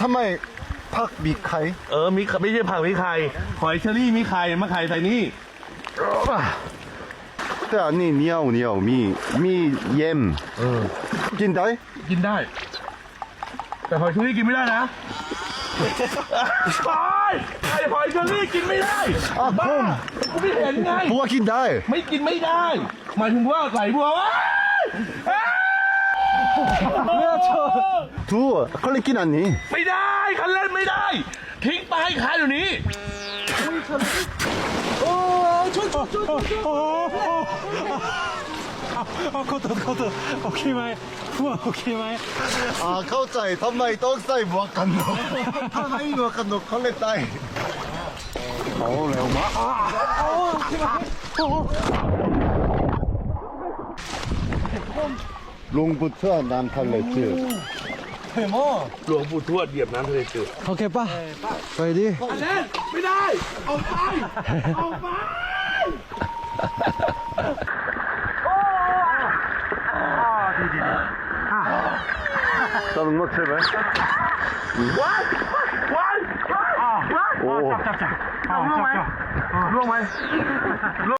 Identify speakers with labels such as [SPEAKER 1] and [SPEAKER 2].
[SPEAKER 1] ทำไมผักมีไข่
[SPEAKER 2] เออมีไม่ใช่ผักมีไข่หอยเชอรี่มีไข่มาไข่ใส่นี่
[SPEAKER 1] แต่อันนี้เหนียวเหนียวมีมีเย็ม
[SPEAKER 2] เออ
[SPEAKER 1] กินได้
[SPEAKER 2] กินได้ แต่หอยเชอรี่กินไม่ได้นะตายไอ้หอยเชอรี่กินไม่ได้
[SPEAKER 1] อะ
[SPEAKER 2] บ้า
[SPEAKER 1] ผม
[SPEAKER 2] กูไม่เห็นไง
[SPEAKER 1] บัวกินได้
[SPEAKER 2] ไม่กินไม่ได้หมายถึงว่าใส่บัวว้ายอ้าย
[SPEAKER 1] ทูเขาเลยกินอันนี้
[SPEAKER 2] ไม่ได้คันเล่นไม่ได้ ทิ้งไปให้ขายอยู่นี้
[SPEAKER 3] เอาเขาตัวเขาตัวโอเคไหมว่าโอเคไหม
[SPEAKER 1] อ่าเข้าใจทำไมต้องใส่หมวกกันน็อกถ้าไม่มีหมวกกันน็อกเขาเลยตายโอ้เร็วมากลุงบุตรน้ำทะเล จืด
[SPEAKER 2] หลวงปู่ทวดเหยียบน้ำทะเลจืด
[SPEAKER 3] โอเคป่ะไปดิ
[SPEAKER 2] คันเล่นไม่ได้ เอาไป เอาไป
[SPEAKER 1] ตอนงดใช่ไหม
[SPEAKER 2] ว้ายว้ายว้ายว้าย
[SPEAKER 1] โอ้
[SPEAKER 2] จับจับจับล่วงไหมล่วงไหม